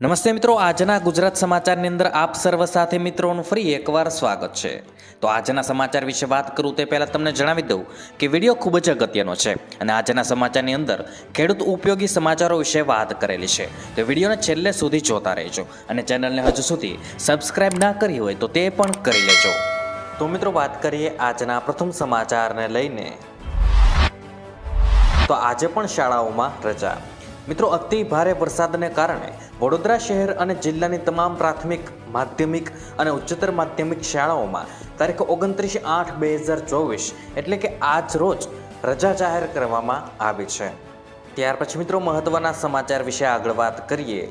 નમસ્તે મિત્રો, આજના ગુજરાત સમાચારની અંદર આપ સર્વ સાથે મિત્રોનું ફરી એકવાર સ્વાગત છે. તો આજના સમાચાર વિશે વાત કરું તે પહેલાં તમને જણાવી દઉં કે વીડિયો ખૂબ જ અગત્યનો છે અને આજના સમાચારની અંદર ખેડૂત ઉપયોગી સમાચારો વિશે વાત કરેલી છે. તો વિડીયોને છેલ્લે સુધી જોતા રહેજો અને ચેનલને હજુ સુધી સબસ્ક્રાઇબ ના કરી હોય તો તે પણ કરી લેજો. તો મિત્રો, વાત કરીએ આજના પ્રથમ સમાચારને લઈને. તો આજે પણ શાળાઓમાં રજા. મિત્રો, અતિ ભારે વરસાદને કારણે વડોદરા શહેર અને જિલ્લાની તમામ પ્રાથમિક, માધ્યમિક અને ઉચ્ચતર માધ્યમિક શાળાઓમાં તારીખ ઓગણત્રીસ આઠ બે હજાર ચોવીસ એટલે કે આજ રોજ રજા જાહેર કરવામાં આવી છે. ત્યાર પછી મિત્રો મહત્વના સમાચાર વિશે આગળ વાત કરીએ.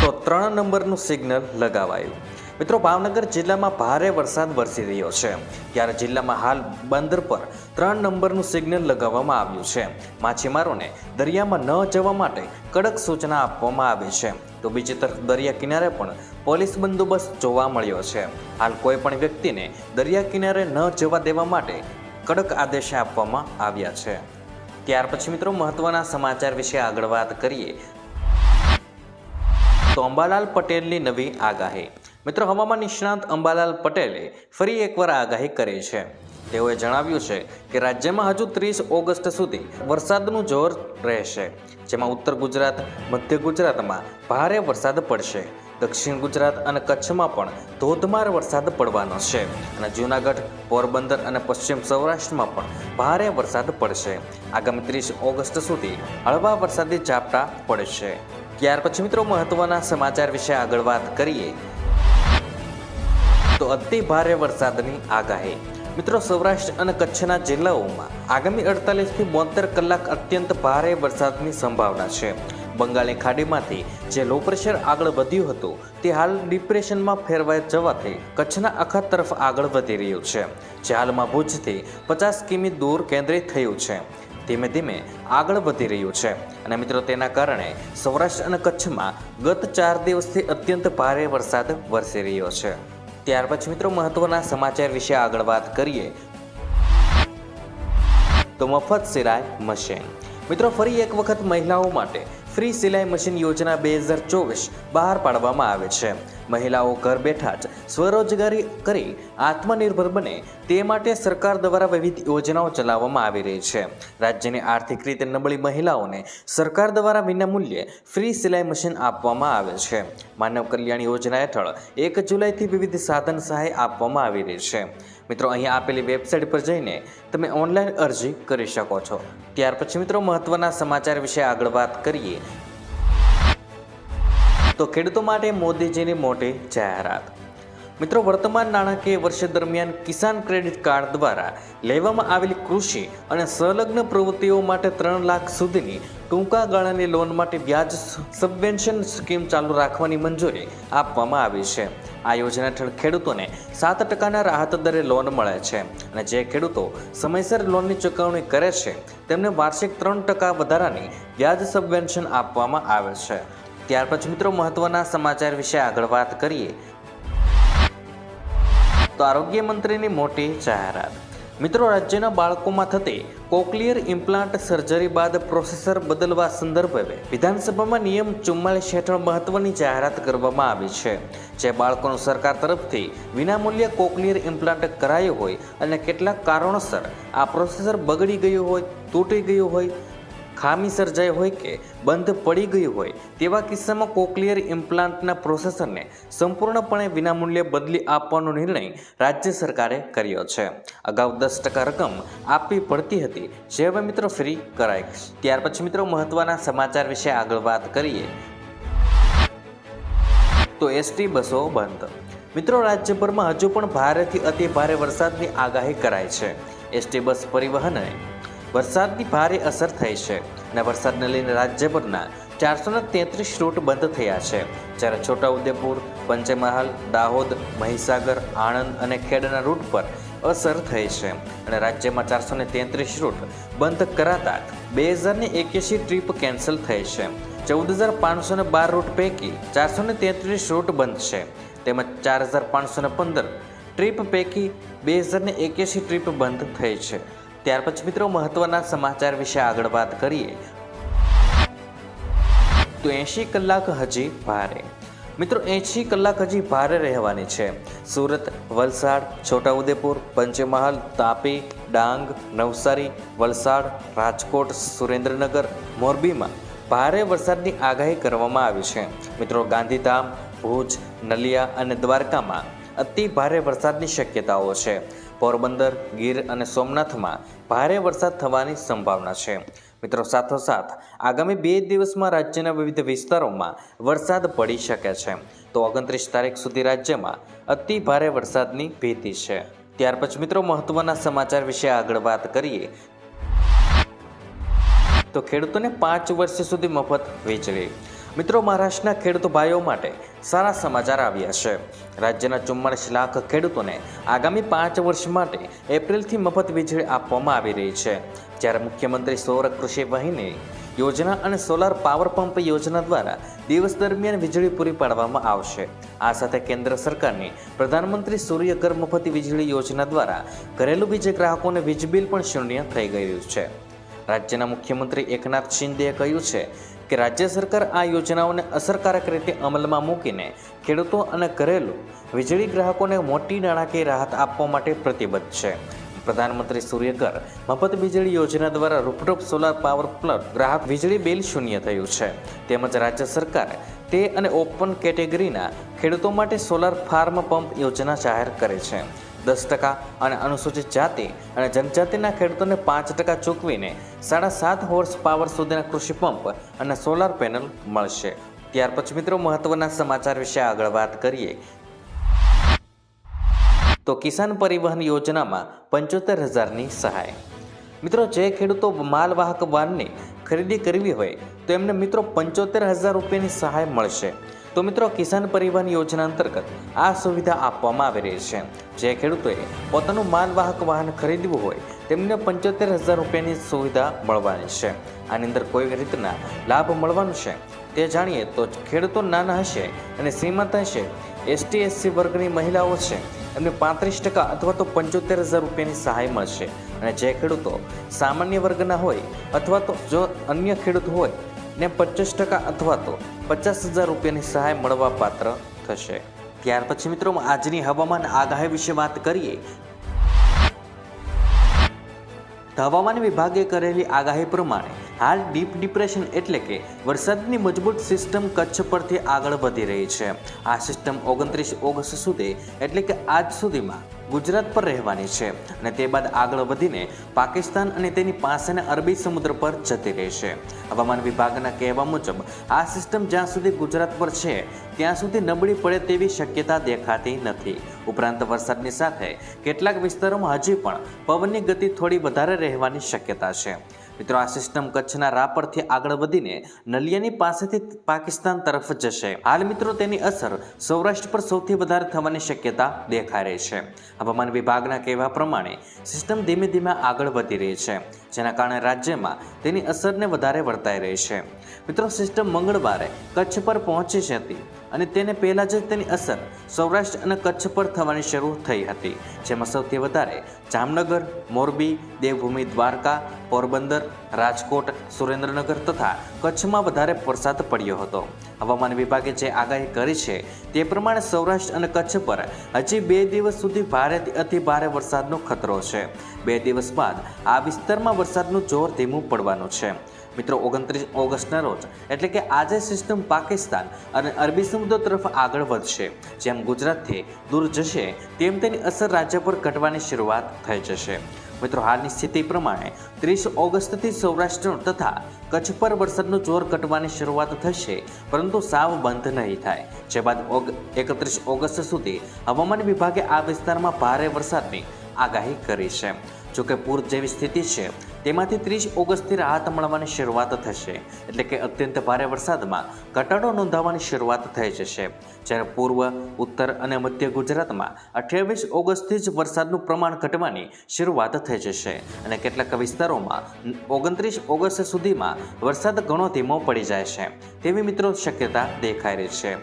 તો ત્રણ નંબરનું સિગ્નલ લગાવાયું. મિત્રો, ભાવનગર જિલ્લામાં ભારે વરસાદ વરસી રહ્યો છે. ત્યારે જિલ્લામાં હાલ બંદર પર ત્રણ નંબરનું સિગ્નલ લગાવવામાં આવ્યું છે. માછીમારોને દરિયામાં ન જવા માટે કડક સૂચના આપવામાં આવી છે. તો બીજી તરફ દરિયા કિનારે પણ પોલીસ બંદોબસ્ત જોવા મળ્યો છે. હાલ કોઈ પણ વ્યક્તિને દરિયા કિનારે ન જવા દેવા માટે કડક આદેશ આપવામાં આવ્યા છે. ત્યાર પછી મિત્રો, મહત્વના સમાચાર વિશે આગળ વાત કરીએ. તો અંબાલાલ પટેલની નવી આગાહી. મિત્રો હવામાન નિષ્ણાંત અંબાલાલ પટેલે ફરી એકવાર આગાહી કરી છે. તેઓએ જણાવ્યું છે કે રાજ્યમાં હજુ ત્રીસ ઓગસ્ટ સુધી વરસાદનું જોર રહેશે, જેમાં ઉત્તર ગુજરાત, મધ્ય ગુજરાતમાં ભારે વરસાદ પડશે, દક્ષિણ ગુજરાત અને કચ્છમાં પણ ધોધમાર વરસાદ પડવાનો છે અને જૂનાગઢ, પોરબંદર અને પશ્ચિમ સૌરાષ્ટ્રમાં પણ ભારે વરસાદ પડશે. આગામી ત્રીસ ઓગસ્ટ સુધી હળવા વરસાદી ઝાપટા પડશે. ત્યાર પછી મિત્રો મહત્વના સમાચાર વિશે આગળ વાત કરીએ તો અતિ ભારે વરસાદની આગાહી. મિત્રો, સૌરાષ્ટ્ર અને કચ્છના જિલ્લાઓમાં આગામી અડતાલીસથી બોતેર કલાક અત્યંત ભારે વરસાદની સંભાવના છે. બંગાળની ખાડીમાંથી જે લો પ્રેશર આગળ વધ્યું હતું, તે હાલ ડિપ્રેશનમાં ફેરવાઈ જવાથી કચ્છના અખાત તરફ આગળ વધી રહ્યું છે. જે હાલમાં ભુજથી પચાસ કિમી દૂર કેન્દ્રિત થયું છે. ધીમે ધીમે આગળ વધી રહ્યું છે. અને મિત્રો, તેના કારણે સૌરાષ્ટ્ર અને કચ્છમાં ગત ચાર દિવસથી અત્યંત ભારે વરસાદ વરસી રહ્યો છે. ત્યાર પછી મિત્રો મહત્વના સમાચાર વિશે આગળ વાત કરીએ. તો મફત સિલાઈ મશીન. મિત્રો ફરી એક વખત મહિલાઓ માટે ફ્રી સિલાઈ મશીન યોજના બે હજાર ચોવીસ બહાર પાડવામાં આવે છે. મહિલાઓ ઘર બેઠા જ સ્વરોજગારી કરી આત્મનિર્ભર બને તે માટે સરકાર દ્વારા વિવિધ યોજનાઓ ચલાવવામાં આવી રહી છે. રાજ્યની આર્થિક રીતે નબળી મહિલાઓને સરકાર દ્વારા વિનામૂલ્યે ફ્રી સિલાઈ મશીન આપવામાં આવે છે. માનવ કલ્યાણ યોજના હેઠળ એક જુલાઈથી વિવિધ સાધન સહાય આપવામાં આવી રહી છે. મિત્રો અહીં આપેલી વેબસાઇટ પર જઈને તમે ઓનલાઈન અરજી કરી શકો છો. ત્યાર પછી મિત્રો, મહત્વના સમાચાર વિશે આગળ વાત કરીએ. તો ખેડૂતો માટે મોદીજીની મોટી જાહેરાત. મિત્રો, વર્તમાન નાણાકીય વર્ષ દરમિયાન કિસાન ક્રેડિટ કાર્ડ દ્વારા લેવામાં આવેલી કૃષિ અને સંલગ્ન પ્રવૃત્તિઓ માટે ત્રણ લાખ સુધીની ટૂંકા ગાળાની લોન માટે વ્યાજ સબવેન્શન સ્કીમ ચાલુ રાખવાની મંજૂરી આપવામાં આવી છે. આ યોજના હેઠળ ખેડૂતોને સાત ટકાના રાહત દરે લોન મળે છે અને જે ખેડૂતો સમયસર લોનની ચૂકવણી કરે છે, તેમને વાર્ષિક ત્રણ ટકા વધારાની વ્યાજ સબવેન્શન આપવામાં આવે છે. ત્યાર પછી મિત્રો મહત્વના સમાચાર વિશે આગળ વાત કરીએ. તો આરોગ્ય મંત્રીની મોટી જાહેરાત. મિત્રો, રાજ્યના બાળકોમાં થતી કોકલિયર ઇમ્પ્લાન્ટ સર્જરી બાદ પ્રોસેસર બદલવા સંદર્ભે વિધાનસભામાં નિયમ ચુમ્માલીસ હેઠળ મહત્વની જાહેરાત કરવામાં આવી છે. જે બાળકોનું સરકાર તરફથી વિનામૂલ્ય કોકલિયર ઇમ્પ્લાન્ટ કરાયું હોય અને કેટલાક કારણોસર આ પ્રોસેસર બગડી ગયું હોય, તૂટી ગયું હોય ખામી સર્જાઈ હોય કે બંધ પડી ગઈ હોય, તેવા કિસ્સામાં કોકલિયર ઇમ્પ્લાન્ટના પ્રોસેસરને સંપૂર્ણપણે વિનામૂલ્યે બદલી આપવાનો નિર્ણય રાજ્ય સરકારે કર્યો છે. અગાઉ દસ ટકા રકમ આપવી પડતી હતી. જે હવે મિત્રો ફ્રી કરાઈ ત્યાર પછી મિત્રો મહત્વના સમાચાર વિશે આગળ વાત કરીએ. તો એસટી બસો બંધ. મિત્રો રાજ્યભરમાં હજુ પણ ભારેથી અતિ ભારે વરસાદની આગાહી કરાઈ છે. એસટી બસ પરિવહનને વરસાદની ભારે અસર થઈ છે અને વરસાદને લઈને રાજ્યભરના ચારસો ને તેત્રીસ રૂટ બંધ થયા છે. જ્યારે છોટાઉદેપુર, પંચમહાલ, દાહોદ, મહીસાગર, આણંદ અને ખેડના રૂટ પર અસર થઈ છે અને રાજ્યમાં ચારસો તેત્રીસ રૂટ બંધ કરાતા બે હજારની એક્યાસી ટ્રીપ કેન્સલ થઈ છે. ચૌદ હજાર પાંચસો બાર રૂટ પૈકી ચારસો તેત્રીસ રૂટ બંધ છે. તેમજ ચાર હજાર પાંચસો પંદર ટ્રીપ પૈકી બે હજારને એક્યાસી ટ્રીપ બંધ થઈ છે. ત્યાર પછી મિત્રો મહત્વના સમાચાર વિશે આગળ વાત કરીએ. તો એંશી કલાક હજી ભારે. મિત્રો, એંશી કલાક હજી ભારે રહેવાની છે. સુરત, વલસાડ, છોટાઉદેપુર, પંચમહાલ, તાપી, ડાંગ, નવસારી, વલસાડ, રાજકોટ, સુરેન્દ્રનગર, મોરબીમાં ભારે વરસાદની આગાહી કરવામાં આવી છે. મિત્રો, ગાંધીધામ, ભુજ, નલિયા અને દ્વારકામાં અતિ ભારે વરસાદની શક્યતાઓ છે. પોરબંદર, ગીર અને સોમનાથમાં ભારે વરસાદ થવાની સંભાવના છે. મિત્રો, સાથોસાથ આગામી બે દિવસમાં રાજ્યના વિવિધ વિસ્તારોમાં વરસાદ પડી શકે છે. તો ઓગણત્રીસ તારીખ સુધી રાજ્યમાં અતિ ભારે વરસાદની ભીતિ છે. ત્યાર પછી મિત્રો, મહત્વના સમાચાર વિશે આગળ વાત કરીએ. તો ખેડૂતોને પાંચ વર્ષ સુધી મફત વીજળી. મિત્રો, મહારાષ્ટ્રના ખેડૂત ભાઈઓ માટે સારા સમાચાર આવ્યા છે. રાજ્યના ચુમ્માલીસ લાખ ખેડૂતોને આગામી પાંચ વર્ષ માટે એપ્રિલથી મફત વીજળી આપવામાં આવી રહી છે. જ્યારે મુખ્યમંત્રી સૌર કૃષિ વાહિની યોજના અને સોલાર પાવર પંપ યોજના દ્વારા દિવસ દરમિયાન વીજળી પૂરી પાડવામાં આવશે. આ સાથે કેન્દ્ર સરકારની પ્રધાનમંત્રી સૂર્યઘર મફત વીજળી યોજના દ્વારા ઘરેલું વીજ ગ્રાહકોને વીજ બિલ પણ શૂન્ય થઈ ગયું છે. રાજ્યના મુખ્યમંત્રી એકનાથ શિંદેએ કહ્યું છે કે રાજ્ય સરકાર આ યોજનાઓને અસરકારક રીતે અમલમાં મૂકીને ખેડૂતો અને ઘરેલુ વીજળી ગ્રાહકોને મોટી નાણાકીય રાહત આપવા માટે પ્રતિબદ્ધ છે. પ્રધાનમંત્રી સૂર્યઘર મફત વીજળી યોજના દ્વારા રૂપટોપ સોલાર પાવર પ્લસ ગ્રાહક વીજળી બિલ શૂન્ય થયું છે. તેમજ રાજ્ય સરકાર તે અને ઓપન કેટેગરીના ખેડૂતો માટે સોલાર ફાર્મ પંપ યોજના જાહેર કરે છે. દસ ટકા અને અનુસૂચિત જાતિ અને જનજાતિના ખેડૂતોને પાંચ ટકા ચૂકવીને સાડા સાત હોર્સ પાવર સુધીના કૃષિ પંપ અને સોલાર પેનલ મળશે. ત્યાર પછી મિત્રો મહત્વના સમાચાર વિશે આગળ વાત કરીએ. તો કિસાન પરિવહન યોજનામાં પંચોતેર હજારની સહાય. મિત્રો જે ખેડૂતો માલવાહક વાહનની ખરીદી કરવી હોય તો એમને મિત્રો પંચોતેર હજાર રૂપિયાની સહાય મળશે. તો મિત્રો કિસાન પરિવહન યોજના અંતર્ગત આ સુવિધા આપવામાં આવી રહી છે. જે ખેડૂતોએ પોતાનું માલવાહક વાહન ખરીદવું હોય તેમને પંચોતેર હજાર રૂપિયાની સુવિધા મળવાની છે. આની અંદર કોઈ રીતના લાભ મળવાનો છે તે જાણીએ તો ખેડૂતો નાના હશે અને શ્રીમંત હશે. એસટી એસસી વર્ગની મહિલાઓ છે એમને પાંત્રીસ ટકા અથવા તો પંચોતેર હજાર રૂપિયાની સહાય મળશે. અને જે ખેડૂતો સામાન્ય વર્ગના હોય અથવા તો જો અન્ય ખેડૂત હોય ને પચાસ ટકા અથવા તો પચાસ હજાર રૂપિયાની સહાય મળવા પાત્ર થશે. ત્યાર પછી મિત્રો આજની હવામાન આગાહી વિશે વાત કરીએ. હવામાન વિભાગે કરેલી આગાહી પ્રમાણે હાલ ડીપ ડિપ્રેશન એટલે કે વરસાદની મજબૂત સિસ્ટમ કચ્છ પરથી આગળ વધી રહી છે. આ સિસ્ટમ ઓગણત્રીસ ઓગસ્ટ સુધી એટલે કે આજ સુધીમાં ગુજરાત પર રહેવાની છે અને તે બાદ આગળ વધીને પાકિસ્તાન અને તેની પાસેના અરબી સમુદ્ર પર જતી રહેશે હવામાન વિભાગના કહેવા મુજબ, આ સિસ્ટમ જ્યાં સુધી ગુજરાત પર છે, ત્યાં સુધી નબળી પડે તેવી શક્યતા દેખાતી નથી. ઉપરાંત વરસાદની સાથે કેટલાક વિસ્તારોમાં હજી પણ પવનની ગતિ થોડી વધારે રહેવાની શક્યતા છે. મિત્રો, આ સિસ્ટમ કચ્છના રાપરથી આગળ વધીને નલિયાની પાસેથી પાકિસ્તાન તરફ જશે. હાલ મિત્રો, તેની અસર સૌરાષ્ટ્ર પર સૌથી વધારે થવાની શક્યતા દેખાઈ રહી છે. હવામાન વિભાગના કહેવા પ્રમાણે સિસ્ટમ ધીમે ધીમે આગળ વધી રહી છે, જેના કારણે રાજ્યમાં તેની અસરને વધારે વર્તાઈ રહી છે. મિત્રો, સિસ્ટમ મંગળવારે કચ્છ પર પહોંચી હતી અને તેને પહેલાં જ તેની અસર સૌરાષ્ટ્ર અને કચ્છ પર થવાની શરૂ થઈ હતી, જેમાં સૌથી વધારે જામનગર, મોરબી, દેવભૂમિ, દ્વારકા, પોરબંદર, રાજકોટ, સુરેન્દ્રનગર તથા કચ્છમાં વધારે વરસાદ પડ્યો હતો. હવામાન વિભાગે જે આગાહી કરી છે તે પ્રમાણે સૌરાષ્ટ્ર અને કચ્છ પર હજી બે દિવસ સુધી ભારેથી અતિ ભારે વરસાદનો ખતરો છે. બે દિવસ બાદ આ વિસ્તારમાં વરસાદનું જોર ધીમું પડવાનું છે. મિત્રો, ઓગણત્રીસ ઓગસ્ટના રોજ. એટલે કે આજે સિસ્ટમ પાકિસ્તાન અને અરબી સમુદ્ર તરફ આગળ વધશે. જેમ ગુજરાતથી દૂર જશે, તેમ તેની અસર રાજ્ય પર ઘટવાની શરૂઆત થઈ જશે. મિત્રો, હાલની સ્થિતિ પ્રમાણે ત્રીસ ઓગસ્ટથી સૌરાષ્ટ્ર તથા કચ્છ પર વરસાદનું જોર ઘટવાની શરૂઆત થશે, પરંતુ સાવ બંધ નહીં થાય. જે બાદ એકત્રીસ ઓગસ્ટ સુધી હવામાન વિભાગે આ વિસ્તારમાં ભારે વરસાદની આગાહી કરી છે. જોકે પૂર જેવી સ્થિતિ છે તેમાંથી ત્રીસ ઓગસ્ટથી રાહત મળવાની શરૂઆત થશે. એટલે કે અત્યંત ભારે વરસાદમાં ઘટાડો નોંધાવવાની શરૂઆત થઈ જશે. જ્યારે પૂર્વ, ઉત્તર અને મધ્ય ગુજરાતમાં અઠ્યાવીસ ઓગસ્ટથી જ વરસાદનું પ્રમાણ ઘટવાની શરૂઆત થઈ જશે. અને કેટલાક વિસ્તારોમાં ઓગણત્રીસ ઓગસ્ટ સુધીમાં વરસાદ ઘણો ધીમો પડી જાય છે. તેવી મિત્રો શક્યતા દેખાઈ રહી છે.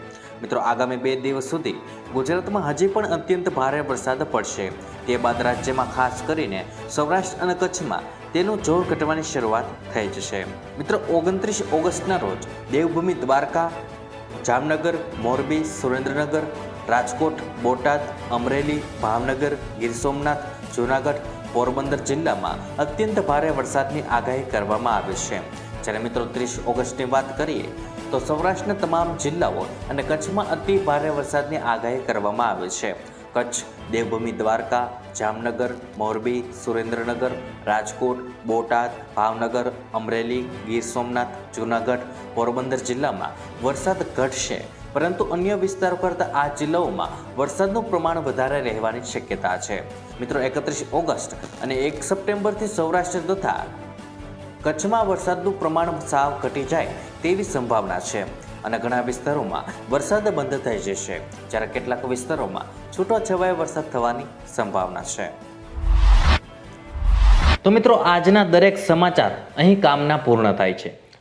મિત્રો, આગામી બે દિવસ સુધી ગુજરાતમાં હજી પણ અત્યંત ભારે વરસાદ પડશે. તે બાદ રાજ્યમાં ખાસ કરીને સૌરાષ્ટ્ર અને કચ્છમાં તેનું જોર ઘટવાની શરૂઆત થઈ જશે. મિત્રો, ઓગણત્રીસ ઓગસ્ટના રોજ દેવભૂમિ દ્વારકા, જામનગર, મોરબી, સુરેન્દ્રનગર, રાજકોટ, બોટાદ, અમરેલી, ભાવનગર, ગીર સોમનાથ, જૂનાગઢ, પોરબંદર જિલ્લામાં અત્યંત ભારે વરસાદની આગાહી કરવામાં આવી છે. જ્યારે મિત્રો, ત્રીસ ઓગસ્ટની વાત કરીએ, તો સૌરાષ્ટ્રના તમામ જિલ્લાઓ અને કચ્છમાં અતિ ભારે વરસાદની આગાહી કરવામાં આવી છે. કચ્છ, દેવભૂમિ દ્વારકા, જામનગર, મોરબી, સુરેન્દ્રનગર, રાજકોટ, બોટાદ, ભાવનગર, અમરેલી, ગીર સોમનાથ, જૂનાગઢ, પોરબંદર જિલ્લામાં વરસાદ ઘટશે. પરંતુ અન્ય વિસ્તારો કરતાં આ જિલ્લાઓમાં વરસાદનું પ્રમાણ વધારે રહેવાની શક્યતા છે. મિત્રો, એકત્રીસ ઓગસ્ટ અને એક સપ્ટેમ્બરથી સૌરાષ્ટ્ર તથા કચ્છમાં વરસાદનું પ્રમાણ સાવ ઘટી જાય તેવી સંભાવના છે. અને ઘણા વિસ્તારોમાં વરસાદ બંધ થઈ જશે. જ્યારે કેટલાક વિસ્તારોમાં છૂટોછવાયો વરસાદ થવાની સંભાવના છે. તો મિત્રો, આજના દરેક સમાચાર અહીં કામના પૂર્ણ થાય છે.